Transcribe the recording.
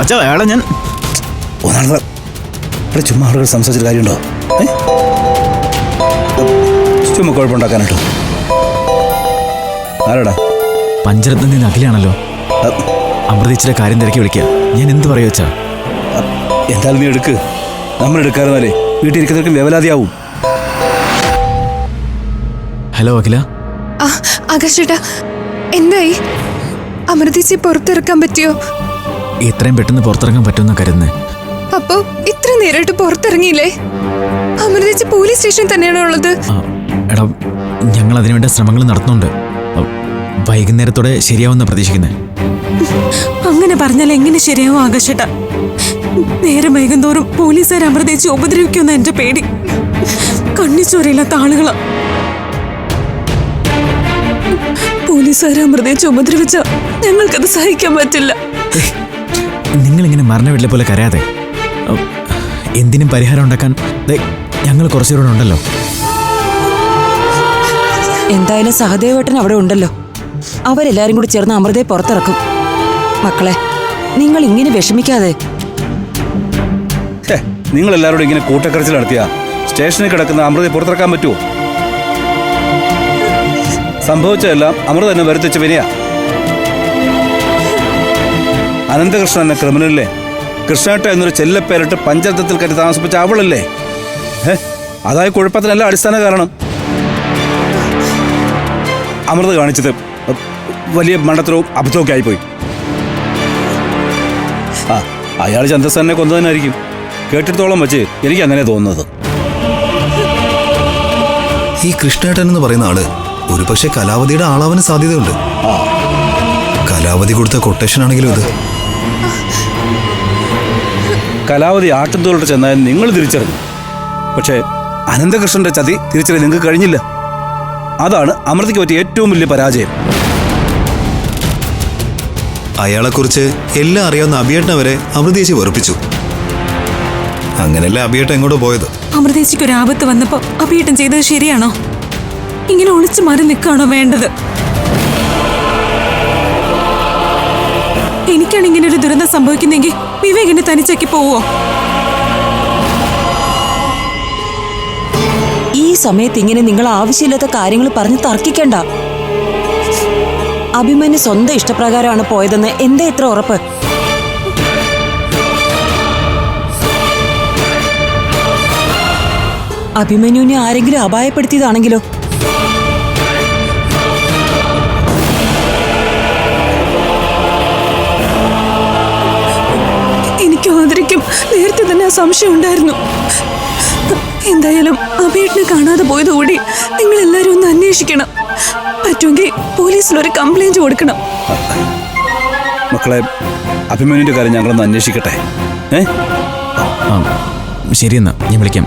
അച്ഛാ അയാളെ ഞാൻ ഒന്നാമത് ഇവിടെ ചുമ്മാ ആളുകൾ സംസാരിച്ചിട്ട് കാര്യമുണ്ടോ? ചുമ്മാ കുഴപ്പമുണ്ടാക്കാനായിട്ടോ? ആരാടാ? പഞ്ചരത്നത്തിൽ നിന്ന് അഖിലാണല്ലോ അ, കാര്യം തിരക്കി വിളിക്കുക ഞാൻ എന്ത് പറയുക അച്ഛാ? എന്തായാലും നീ എടുക്ക്. നമ്മൾ എടുക്കാറുന്നാലേ വീട്ടിൽ ഇരിക്കുന്നവർക്ക് വേവലാതിയാവും ഹലോ അഖില. ആ ആകാശേട്ടാ എന്തായി? അമൃതീച്ചി പുറത്തിറക്കാൻ പറ്റിയോ? എത്രയും പെട്ടെന്ന് പുറത്തിറങ്ങാൻ പറ്റുമെന്ന് കരുതുന്നേ. അപ്പോ ഇത്ര നേരമായിട്ട് പുറത്തിറങ്ങിയില്ലേ? അമൃതീച്ചി പോലീസ് സ്റ്റേഷൻ തന്നെയാണോ ഉള്ളത്? ആ, എടാ ഞങ്ങൾ അതിനുവേണ്ട ശ്രമങ്ങൾ നടത്തുന്നുണ്ട്. വൈകുന്നേരത്തോടെ ശരിയാവുന്ന പ്രതീക്ഷിക്കുന്നത് അങ്ങനെ പറഞ്ഞാൽ എങ്ങനെ ശരിയാവും ആകാശട്ട? നേരം വൈകുന്തോറും പോലീസുകാർ അമൃതേച്ച് ഉപദ്രവിക്കുന്ന എന്റെ പേടി. കണ്ണിച്ചോരയില്ലാത്ത ആളുകളാ. പോലീസുകാർ അമൃതേച്ച് ഉപദ്രവിച്ച ഞങ്ങൾക്കത് സഹിക്കാൻ പറ്റില്ല. മരണ വീട്ടിലെ പോലെ കരയാതെ. എന്തിനും പരിഹാരം ഉണ്ടാക്കാൻ ദേ, ഞങ്ങൾ കുറച്ചുകൂടെ ഉണ്ടല്ലോ. എന്തായാലും സഹദേവേട്ടൻ അവിടെ ഉണ്ടല്ലോ. അവരെല്ലാരും കൂടി ചേർന്ന് അമൃതയെ പുറത്തിറക്കും. മക്കളെ നിങ്ങൾ ഇങ്ങനെ വിഷമിക്കാതെ. നിങ്ങൾ എല്ലാവരോടും ഇങ്ങനെ കൂട്ടക്കരച്ചിൽ നടത്തിയ? സ്റ്റേഷനിൽ കിടക്കുന്ന അമൃതയെ പുറത്തിറക്കാൻ പറ്റുമോ സംഭവിച്ചതെല്ലാം അമൃത തന്നെ വരുത്തിച്ച വിനയാ. അനന്തകൃഷ്ണൻ എന്ന ക്രിമിനലിലെ കൃഷ്ണേട്ട എന്നൊരു ചെല്ലപ്പേരിട്ട് പഞ്ചായത്തിൽ കയറ്റി താമസിപ്പിച്ച അവളല്ലേ? ഹേ, അതായ കുഴപ്പത്തിനല്ല അടിസ്ഥാന കാരണം. അമൃത കാണിച്ചത് വലിയ മണ്ടത്തരവും അബദ്ധമൊക്കെ ആയിപ്പോയി. ആ അയാൾ ചന്ദ്രസനെ കൊന്നതിനായിരിക്കും കേട്ടിടത്തോളം വെച്ച് എനിക്ക് അങ്ങനെ തോന്നുന്നത്. ഈ കൃഷ്ണേട്ടൻ എന്ന് പറയുന്ന ആൾ ഒരു പക്ഷേ കലാവതിയുടെ ആളാവാൻ സാധ്യതയുണ്ട്. കലാവതി കൊടുത്ത കൊട്ടേഷൻ ആണെങ്കിലും ഇത് കലാവധി ആട്ടുംതോലോട്ട് ചെന്നാൽ നിങ്ങൾ തിരിച്ചറിഞ്ഞു. പക്ഷേ അനന്തകൃഷ്ണന്റെ ചതി തിരിച്ചറിയാൻ നിങ്ങൾക്ക് കഴിഞ്ഞില്ല. അതാണ് അമൃതയ്ക്ക് പറ്റിയ ഏറ്റവും വലിയ പരാജയം. അയാളെക്കുറിച്ച് എല്ലാം അറിയാവുന്ന അഭിയേട്ടനെ വരെ അമൃതേശി വെറുപ്പിച്ചു. അങ്ങനെയല്ല അഭിയേട്ടൻ എങ്ങോട്ട് പോയത്? അമൃതേശിക്ക് ഒരു ആപത്ത് വന്നപ്പോ അഭിയേട്ടൻ ചെയ്തത് ശരിയാണോ? ഇങ്ങനെ ഒളിച്ചു മാറി നിൽക്കുകയാണോ വേണ്ടത്? എനിക്കാണ് ഇങ്ങനെ ഒരു ദുരന്തം സംഭവിക്കുന്നെങ്കിൽ വിവേകിനെ തനിച്ചാക്കി പോവോ? ഈ സമയത്ത് ഇങ്ങനെ നിങ്ങൾ ആവശ്യമില്ലാത്ത കാര്യങ്ങൾ പറഞ്ഞ് തർക്കിക്കണ്ട. അഭിമന്യു സ്വന്തം ഇഷ്ടപ്രകാരമാണ് പോയതെന്ന് എന്താ ഇത്ര ഉറപ്പ്? അഭിമന്യുവിനെ ആരെങ്കിലും അപായപ്പെടുത്തിയതാണെങ്കിലോ? ആദരിക്കും നേരത്തെ തന്നെ ആ സംശയം ഉണ്ടായിരുന്നു. എന്തായാലും അഭിയേട്ടനെ കാണാതെ പോയതുകൂടി നിങ്ങൾ എല്ലാവരും ഒന്ന് അന്വേഷിക്കണം. പറ്റുമെങ്കിൽ പോലീസിൽ ഒരു കംപ്ലൈന്റ് കൊടുക്കണം. മക്കളെ അഭിമന്യുവിന്റെ കാര്യം ഞങ്ങളൊന്ന് അന്വേഷിക്കട്ടെ? ഏ? ആ ശരിയെന്നാ. ഞാൻ വിളിക്കാം.